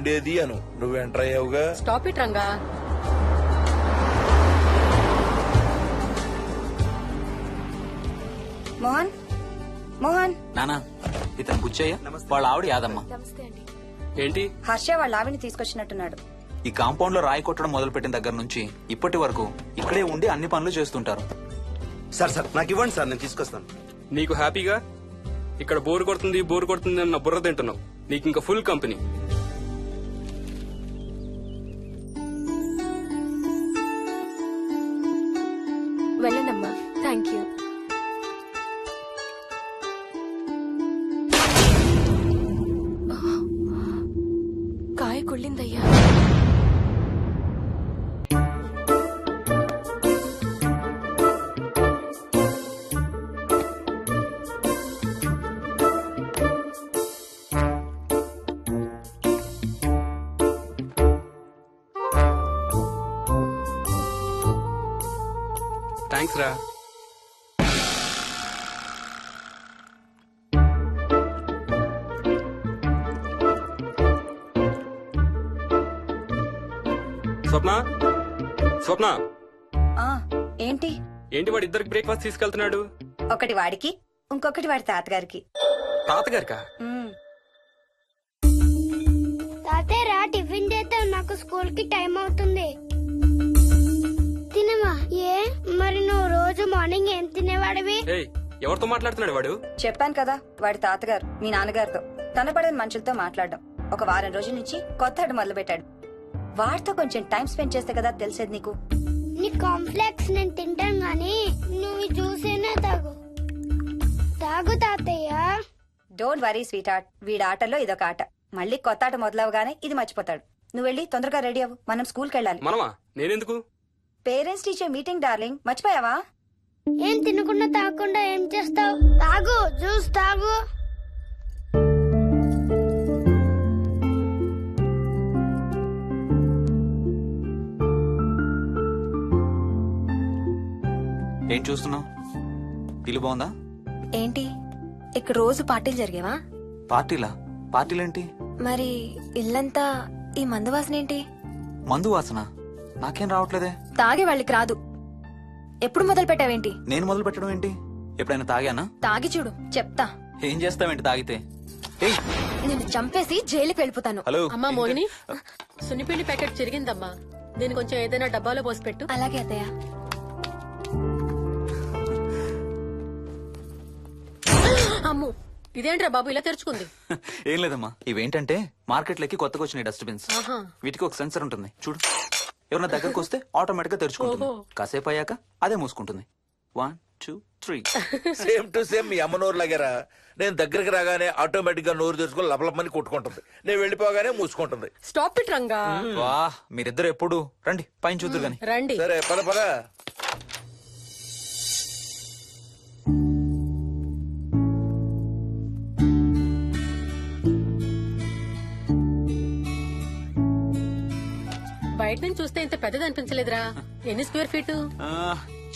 ఉండేది అను. నువ్వు enter అయ్యావుగా? Stop it Ranga. Mohan? Mohan? నానా ఇతను బుచ్చయ్య వాళ్ళ ఆవిడ యాదమ్మ. ఏంటి? హర్ష వాళ్ళ ఆవిని తీసుకొచ్చినట్టున్నాడు. ఈ కాంపౌండ్లో రాయి కొట్టడం మొదలు పెట్టిన దగ్గర నుంచి ఇప్పటి వరకు ఇక్కడే ఉండి అన్ని పనులు చేస్తుంటారు. సార్ సార్ నాకు ఇవ్వండి సార్ నేను తీసుకొస్తాను. నీకు హ్యాపీగా? ఇక్కడ బోర్ కొడుతుంది బోర్ కొడుతుంది అన్న బుర్ర తింటున్నావు. నీకు ఇంకా ఫుల్ కంపెనీ. కుళ్ళిందయ్యా. థ్యాంక్స్ రా స్వప్న. ఆ ఏంటి? ఏంటి వాడు ఇద్దరికి బ్రేక్ఫాస్ట్ తీసుకెళ్తున్నాడు? ఒకటి వాడికి ఇంకొకటి వాడి తాతగారికి. తాతగారికా? ఉమ్, తాతయ్య రా టిఫిన్ చేద్దాం. నాకు స్కూల్కి టైం అవుతుంది. తినమా ఏ? మరి నువ్వు రోజు మార్నింగ్ ఏం తినేవాడివి? ఏయ్ ఎవరితో మాట్లాడుతున్నాడు వాడు? చెప్పాను కదా వాడి తాతగారు మీ నాన్నగారితో. కనపడని మనుషులతో మాట్లాడడం. ఒక వారం రోజుల నుంచి కొత్త ఆట మొదలు పెట్టాడు వాడితో కొంచెం టైం స్పెండ్ చేస్తే కదా తెలిసేది నీకు? నీ కాంప్లెక్స్ నేను తింటాను గాని నువ్వు జ్యూసేనా తాగు. తాగు తాతయ్య. డోంట్ వరీ స్వీట్ ఆర్ట్ వీడి ఆటలో ఇదొక ఆట. మళ్ళీ కొత్త ఆట మొదలవగానే ఇది మర్చిపోతాడు. నువ్వు వెళ్ళి తొందరగా రెడీ అవ్వు. మనం స్కూల్కి వెళ్ళాలి. మనమా? నేనెందుకు? పేరెంట్స్ టీచర్ మీటింగ్ డార్లింగ్ మర్చిపోయావా? ఏం తినకుండా తాగకుండా ఏం చేస్తావు? తాగు జ్యూస్ తాగు. ఏం చూస్తున్నావు? ఇల్లు బాగుందా? ఏంటి? ఇక్కడ రోజు పార్టీలు జరిగేవా? పార్టీలా? పార్టీలేంటి? మరి ఇల్లంతా ఈ మందు వాసన ఏంటి? మందు వాసన? నాకేం రావట్లేదే. తాగే వాళ్ళకి రాదు. ఎప్పుడు మొదలు పెట్టావేంటి? నేను మొదలు పెట్టడం ఏంటి? ఎప్పుడైనా తాగానా? తాగి చూడు చెప్తా. ఏం చేస్తావేంటి తాగితే? ఏయ్! నేను చంపేసి జైలుకి వెళ్ళిపోతాను. హలో. అమ్మా మోహిని. సున్నిపిండి ప్యాకెట్ చిరిగిందమ్మా. దీని కొంచెం ఏదైనా డబ్బాలో పోసి పెట్టు అలాగే అత్తయ్య. అమ్ము ఇదేంట్రా బాబు ఇలా తెరుచుకుంది? ఏం లేదమ్మా ఇవేంటంటే మార్కెట్లోకి కొత్తగా వచ్చినాయి డస్ట్బిన్స్. ఆహా. వీటికి ఒక సెన్సర్ ఉంటుంది చూడు. ఎవరైనా దగ్గరకు వస్తే ఆటోమేటిక్గా తెరుచుకుంటుంది. ఓహో. కాసేపు అయ్యాక అదే మూసుకుంటుంది. One two three same to same మీ అమ్మ నోరు లాగారా? నేను దగ్గరికి రాగానే ఆటోమేటిక్గా నోరు తెరుచుకొని లపలపమని కొట్టుకుంటుంది. నేను వెళ్ళిపోగానే మూసుకుంటుంది. Stop it Ranga. వా మీరిద్దరు ఎప్పుడు? రండి పైన చూద్దరు గాని. రండి. సరే పద పద. బయట నుంచి చూస్తే ఇంత పెద్దది అనిపించలేదురా. ఎన్ని స్క్వేర్ ఫీట్?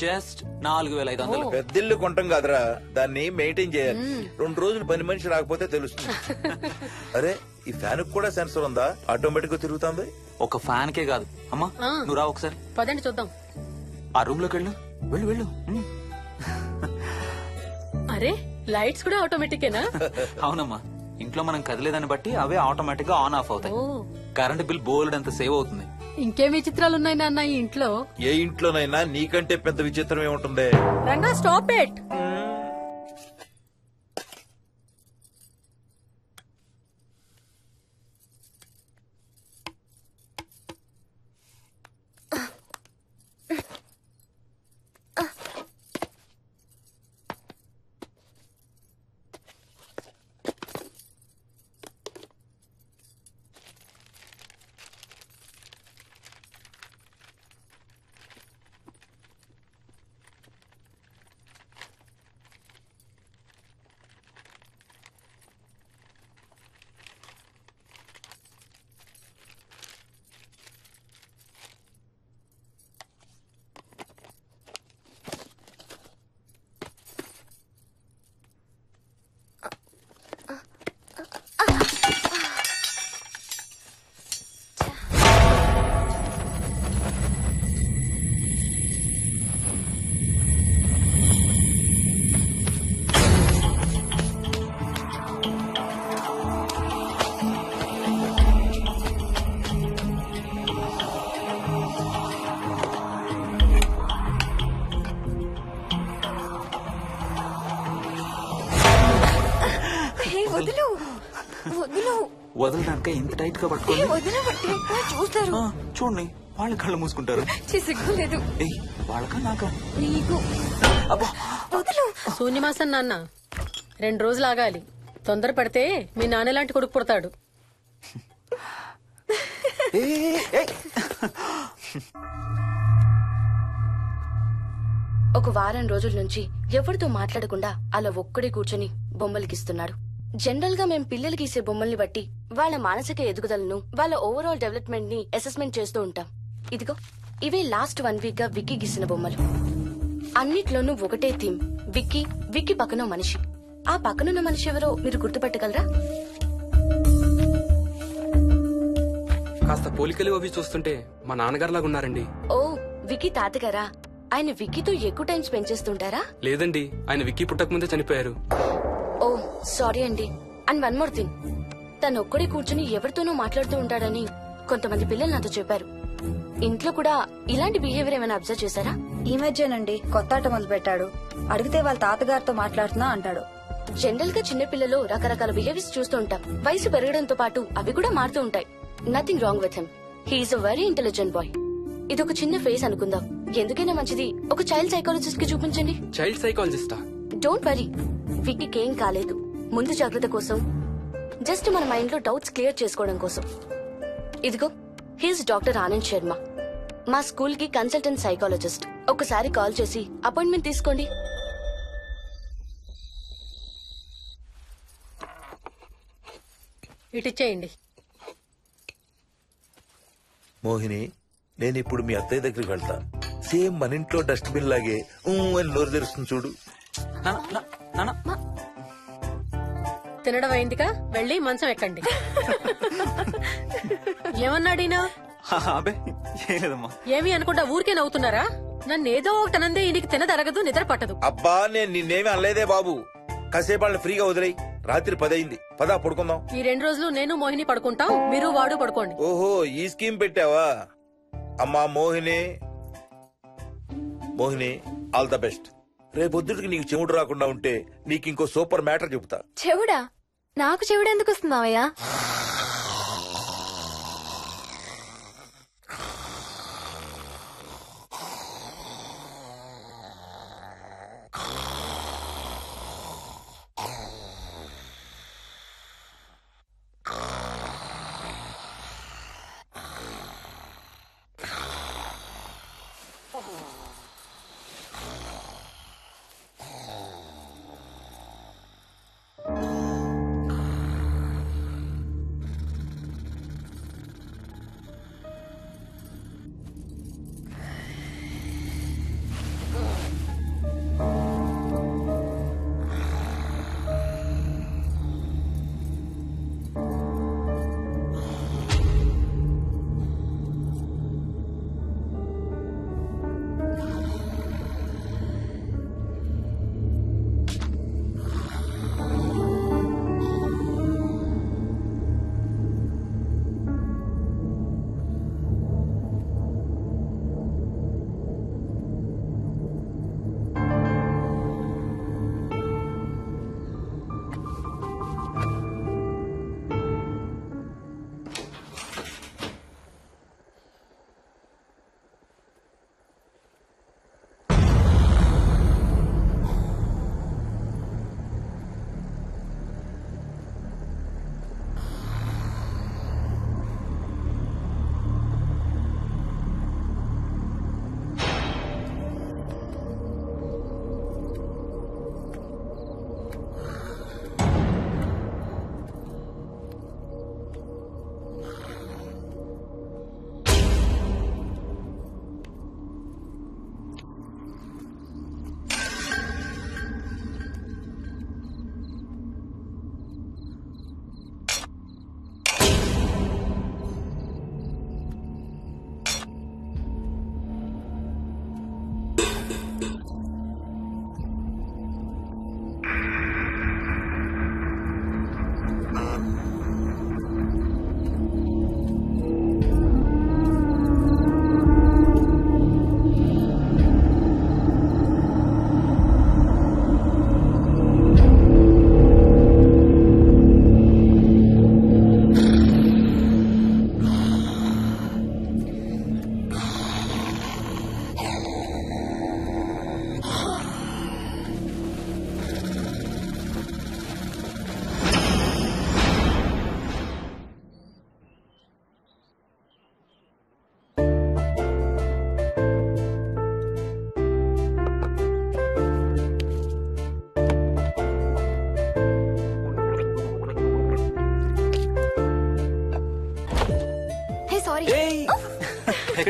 జస్ట్ నాలుగు వేల ఐదు వందలు. పెద్దిల్లు కొంటాం కాదురా. దాన్ని మెయింటైన్ చేయాలి. రెండు రోజులు పని మనిషి రాకపోతే తెలుస్తుంది. అరే ఈ ఫ్యాన్ కూడా సెన్సర్ ఉందా? ఆటోమేటిక్గా తిరుగుతుంది. ఒక ఫ్యాన్ కే కాదు. అమ్మా. నువ్వు రా ఒకసారి. పదండి చూద్దాం. ఆ రూమ్లోకి వెళ్ళు వెళ్ళు. వెళ్ళు. అరే లైట్స్ కూడా ఆటోమేటికేనా అవునమ్మా. ఇంట్లో మనం కదిలేదాన్ని బట్టి అవే ఆటోమేటిక్గా ఆన్ ఆఫ్ అవుతాయి. కరెంట్ బిల్ బోల్డ్ అంత సేవ్ అవుతుంది. ఇంకేం విచిత్రాలు ఉన్నాయి నాన్న ఈ ఇంట్లో? ఏ ఇంట్లోనైనా నీకంటే పెద్ద విచిత్రం ఏముంటుంది? రంగా స్టాప్ ఇట్ వదలడానికే ఇంత టైట్గా పట్టుకోండి వదిలేబట్టి చూస్తారు. ఆ, చూడండి వాళ్ళ కళ్ళు మూసుకుంటారు. సిగ్గులేదు ఏయ్ వాళ్ళకా నాకా? నీకు. అబ్బా. వదులు శూన్యమాసం నాన్న. రెండు రోజులు ఆగాలి. తొందర పడితే మీ నాన్న లాంటి కొడుకు పుడతాడు. ఏయ్, ఏయ్, ఏయ్. ఒక వారం రోజుల నుంచి ఎవరితో మాట్లాడకుండా అలా ఒక్కడే కూర్చొని బొమ్మలు గీస్తున్నాడు జనరల్గా మేం పిల్లలు గీసే బొమ్మల్ని బట్టి వాళ్ళ మానసిక ఎదుగుదలను వాళ్ళ ఓవరాల్ డెవలప్మెంట్ని అసెస్మెంట్ చేస్తూ ఉంటాం. ఇదిగో ఇవే లాస్ట్ వన్ వీక్గా విక్కీ గీసిన బొమ్మలు. అన్నిట్లోనూ ఒకటే థీమ్ విక్కీ విక్కీ పక్కన మనిషి. ఆ పక్కనున్న మనిషి ఎవరో మీరు గుర్తుపట్టగలరా? కాస్త పోలికలు అవి చూస్తుంటే మా నాన్నగారిలాగా ఉన్నారండి. ఓ విక్కీ తాతగారా? ఆయన విక్కీతో ఎక్కువ టైం స్పెండ్ చేస్తుంటారా లేదండి ఆయన విక్కీ పుట్టక ముందే చనిపోయారు. ఓ సారీ అండి. And one more thing. తను ఒక్కడే కూర్చుని ఎవరితోనూ మాట్లాడుతూ ఉంటాడని కొంతమంది పిల్లలు నాతో చెప్పారు. ఇంట్లో కూడా ఇలాంటి బిహేవియర్ ఏమైనా అబ్జర్వ్ చేశారా? ఈ మధ్యనండి కొత్త ఆట మొదలు పెట్టాడు అడిగితే వాళ్ళ తాతగారితో మాట్లాడుతున్నా అంటాడు. జనరల్గా చిన్న పిల్లలు రకరకాల బిహేవియర్స్ చూస్తూ ఉంటాం. వయసు పెరగడంతో పాటు అవి కూడా మారుతూ ఉంటాయి. Nothing wrong with him he's a very intelligent boy ఇది ఒక చిన్న ఫేస్ అనుకుందాం. ఎందుకైనా మంచిది. ఒక చైల్డ్ సైకాలజిస్ట్కి చూపించండి. చైల్డ్ సైకాలజిస్టా డోంట్ వరీ ఏం కాలేదు. ముందు జాగ్రత్త కోసం. జస్ట్ మన మైండ్లో డౌట్స్ క్లియర్ చేసుకోవడం కోసం. ఇదిగో హీస్ డాక్టర్ ఆనంద్ శర్మ. మా స్కూల్కి కన్సల్టెంట్ సైకాలజిస్ట్. ఒకసారి కాల్ చేసి అపాయింట్మెంట్ తీసుకోండి. ఇటిచ్చేయండి మోహిని నేను ఇప్పుడు మీ అత్తయ్య దగ్గరికి వెళ్తా సేమ్ మన ఇంట్లో డస్ట్బిన్ లాగే ఊ అని నోరు తెరుస్తుంది చూడు. తినడం అయిందిగా? వెళ్ళి మంచం ఎక్కండి. ఏమన్నాడినా ఏమి అనుకుంటా ఊరికే నవ్వుతున్నారా? నన్ను ఏదో ఒకటి అనందే ఈయనకి తినదరగదు నిద్ర పట్టదు. అబ్బా నేను నిన్నేమి అనలేదే బాబు. కాసేపు వాళ్ళని ఫ్రీగా వదిలేయి. రాత్రి పదయింది పదా పడుకుందాం. ఈ రెండు రోజులు నేను మోహిని పడుకుంటాం మీరు వాడు పడుకోండి. ఓహో ఈ స్కీమ్ పెట్టావా? అమ్మా Mohini. Mohini all the best. రేపొద్దుటికి నీకు చెవుడు రాకుండా ఉంటే నీకు ఇంకో సూపర్ మ్యాటర్ చెబుతా. చెవుడా? నాకు చెవుడు ఎందుకు వస్తున్నావయ్యా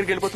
మావయ్య సారీ ఎక్కడికి వెళ్ళిపోతున్నావు